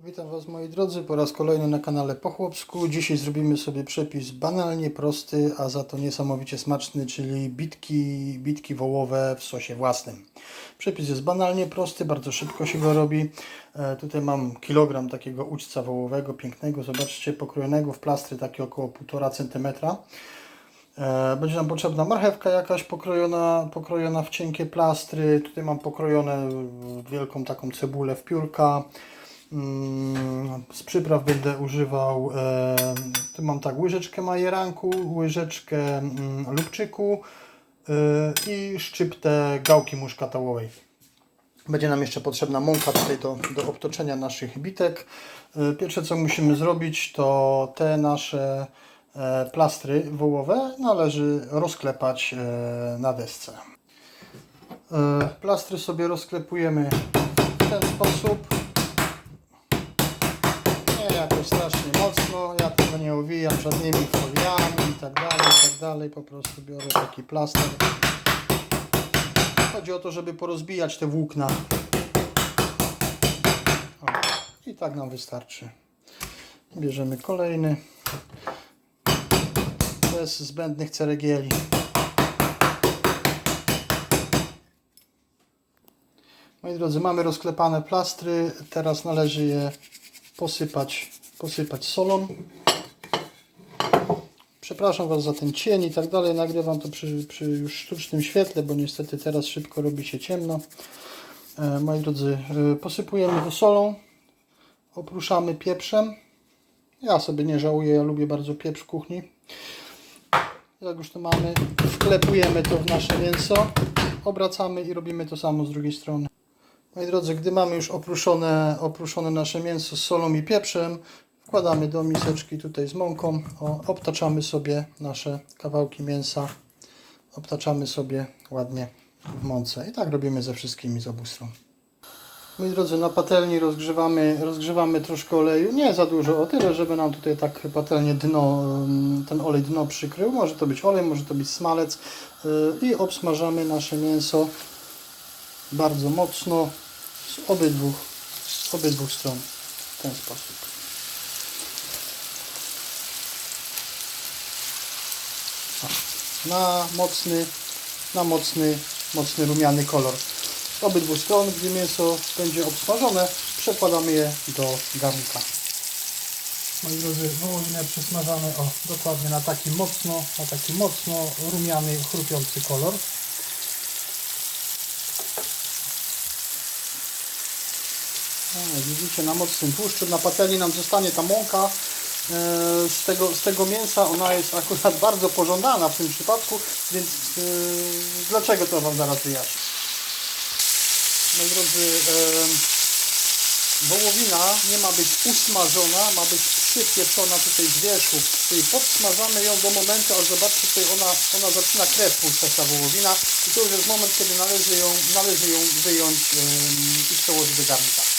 Witam Was moi drodzy po raz kolejny na kanale Po Chłopsku. Dzisiaj zrobimy sobie przepis banalnie prosty, a za to niesamowicie smaczny, czyli bitki, bitki wołowe w sosie własnym. Przepis jest banalnie prosty, bardzo szybko się go robi. E, tutaj mam kilogram takiego uczca wołowego, pięknego, zobaczcie, pokrojonego w plastry takie około 1,5 cm. E, Będzie nam potrzebna marchewka jakaś pokrojona, pokrojona w cienkie plastry. Tutaj mam pokrojone wielką taką cebulę w piórka. Mm, Z przypraw będę używał, tu mam tak, łyżeczkę majeranku, łyżeczkę mm, lubczyku e, i szczyptę gałki muszkatałowej. Będzie nam jeszcze potrzebna mąka tutaj do, do obtoczenia naszych bitek. E, Pierwsze co musimy zrobić to te nasze e, plastry wołowe należy rozklepać e, na desce. E, Plastry sobie rozklepujemy w ten sposób. Nie jakoś strasznie mocno, ja tego nie owijam żadnymi foliami i tak dalej, i tak dalej. Po prostu biorę taki plaster. Chodzi o to, żeby porozbijać te włókna. O, I tak nam wystarczy. Bierzemy kolejny. Bez zbędnych ceregieli. Moi drodzy, mamy rozklepane plastry. Teraz należy je posypać, posypać solą. Przepraszam Was za ten cień i tak dalej. Nagrywam to przy, przy już sztucznym świetle, bo niestety teraz szybko robi się ciemno. E, moi drodzy, e, posypujemy to solą. Opruszamy pieprzem. Ja sobie nie żałuję, ja lubię bardzo pieprz w kuchni. Jak już to mamy, wklepujemy to w nasze mięso, obracamy i robimy to samo z drugiej strony. Moi drodzy, gdy mamy już opruszone, opruszone nasze mięso z solą i pieprzem, wkładamy do miseczki tutaj z mąką, o, obtaczamy sobie nasze kawałki mięsa, obtaczamy sobie ładnie w mące. I tak robimy ze wszystkimi z obu stron. Moi drodzy, na patelni rozgrzewamy, rozgrzewamy troszkę oleju, nie za dużo, o tyle, żeby nam tutaj tak patelnie dno, ten olej dno przykrył. Może to być olej, może to być smalec yy, i obsmażamy nasze mięso bardzo mocno z obydwu, z obydwu stron w ten sposób. Na mocny, na mocny, mocny rumiany kolor. Z obydwu stron, gdy mięso będzie obsmażone, przekładamy je do garnka. Moi drodzy, wołowinę przesmażamy o, dokładnie na taki mocno, na taki mocno rumiany, chrupiący kolor. Jak widzicie na mocnym tłuszczu, na patelni nam zostanie ta mąka e, z tego, z tego mięsa, ona jest akurat bardzo pożądana w tym przypadku, więc e, dlaczego to Wam zaraz wyjaśnię. Moi drodzy, e, wołowina nie ma być usmażona, ma być przypieczona tutaj z wierzchu, czyli podsmażamy ją do momentu, aż zobaczcie, tutaj ona, ona zaczyna krew puszczać ta wołowina i to już jest moment, kiedy należy ją, należy ją wyjąć i przełożyć do garnka.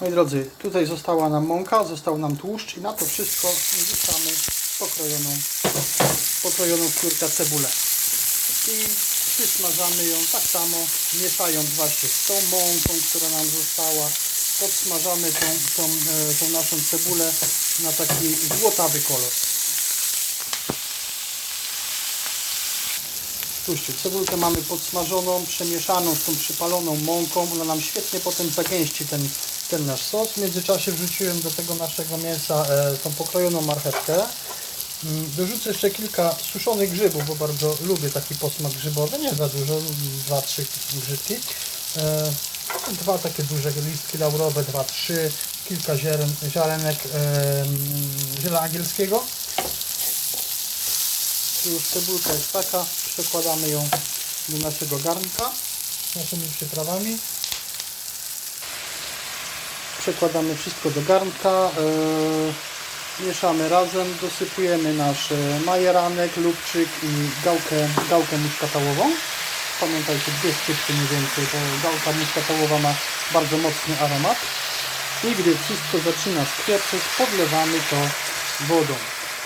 Moi drodzy, tutaj została nam mąka, został nam tłuszcz i na to wszystko wrzucamy pokrojoną, pokrojoną w piórka cebulę. I przysmażamy ją tak samo, mieszając właśnie z tą mąką, która nam została. Podsmażamy tą, tą, e, tą naszą cebulę na taki złotawy kolor. Spójrzcie, cebulkę mamy podsmażoną, przemieszaną z tą przypaloną mąką. Ona nam świetnie potem zagęści ten, ten nasz sos. W międzyczasie wrzuciłem do tego naszego mięsa e, tą pokrojoną marchewkę. Mm, Dorzucę jeszcze kilka suszonych grzybów, bo bardzo lubię taki posmak grzybowy. Nie za dużo, dwa, trzy grzybki. E, dwa takie duże listki laurowe, dwa, trzy. Kilka ziaren, ziarenek e, ziela angielskiego. Już cebulka jest taka, przekładamy ją do naszego garnka z naszymi przyprawami. Przekładamy wszystko do garnka, yy, mieszamy razem, dosypujemy nasz e, majeranek, lubczyk i gałkę, gałkę muszkatałową. Pamiętajcie, dwie szczypty mniej więcej, bo gałka muszkatałowa ma bardzo mocny aromat. I gdy wszystko zaczyna skwieprzeć, podlewamy to wodą.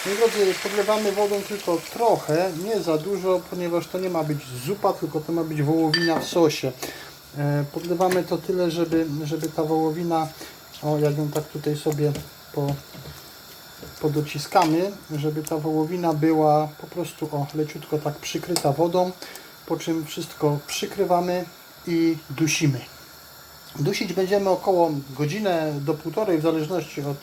Moi drodzy, podlewamy wodą tylko trochę, nie za dużo, ponieważ to nie ma być zupa, tylko to ma być wołowina w sosie. E, Podlewamy to tyle, żeby, żeby ta wołowina O, jak ją tak tutaj sobie po, podociskamy, żeby ta wołowina była po prostu o, leciutko tak przykryta wodą, po czym wszystko przykrywamy i dusimy. Dusić będziemy około godzinę do półtorej, w zależności od,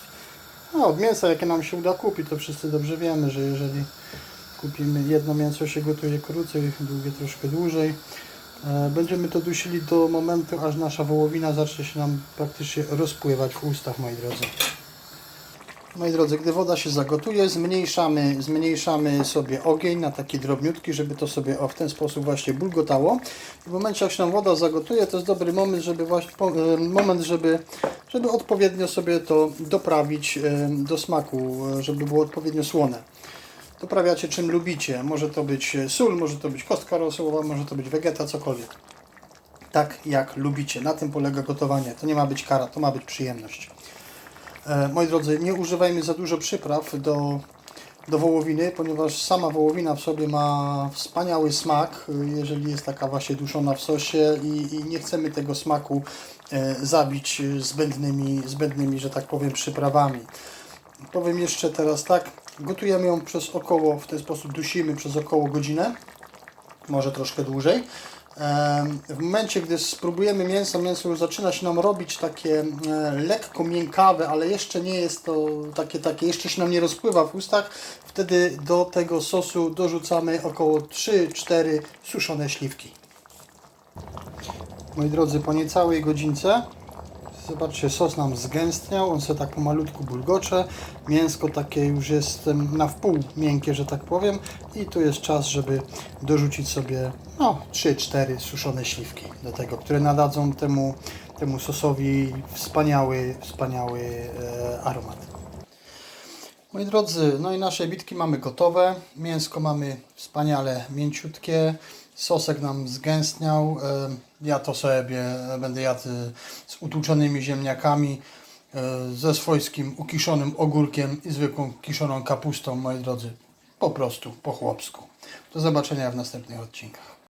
no, od mięsa, jakie nam się uda kupić. To wszyscy dobrze wiemy, że jeżeli kupimy jedno mięso, się gotuje krócej, drugie troszkę dłużej. E, Będziemy to dusili do momentu, aż nasza wołowina zacznie się nam praktycznie rozpływać w ustach, moi drodzy. Moi drodzy, gdy woda się zagotuje, zmniejszamy, zmniejszamy sobie ogień na taki drobniutki, żeby to sobie o, w ten sposób właśnie bulgotało. W momencie, jak się nam woda zagotuje, to jest dobry moment, żeby właśnie, moment, żeby, żeby odpowiednio sobie to doprawić e, do smaku, e, żeby było odpowiednio słone. Doprawiacie czym lubicie. Może to być sól, może to być kostka rosołowa, może to być wegeta, cokolwiek. Tak jak lubicie. Na tym polega gotowanie. To nie ma być kara, to ma być przyjemność. E, moi drodzy, nie używajmy za dużo przypraw do, do wołowiny, ponieważ sama wołowina w sobie ma wspaniały smak, e, jeżeli jest taka właśnie duszona w sosie i, i nie chcemy tego smaku e, zabić e, zbędnymi, zbędnymi, że tak powiem, przyprawami. Powiem jeszcze teraz tak, gotujemy ją przez około, w ten sposób dusimy przez około godzinę, może troszkę dłużej. W momencie, gdy spróbujemy mięso, mięso już zaczyna się nam robić takie e, lekko miękawe, ale jeszcze nie jest to takie, takie jeszcze się nam nie rozpływa w ustach, wtedy do tego sosu dorzucamy około 3-4 suszone śliwki. Moi drodzy, po niecałej godzince Zobaczcie, sos nam zgęstniał, on sobie tak pomalutku bulgocze. Mięsko takie już jest na wpół miękkie, że tak powiem. I tu jest czas, żeby dorzucić sobie no, 3-4 suszone śliwki do tego, które nadadzą temu, temu sosowi wspaniały, wspaniały e, aromat. Moi drodzy, no i nasze bitki mamy gotowe. Mięsko mamy wspaniale mięciutkie. Sosek nam zgęstniał. E, Ja to sobie będę jadł e, z utłuczonymi ziemniakami, e, ze swojskim ukiszonym ogórkiem i zwykłą kiszoną kapustą, moi drodzy. Po prostu, po chłopsku. Do zobaczenia w następnych odcinkach.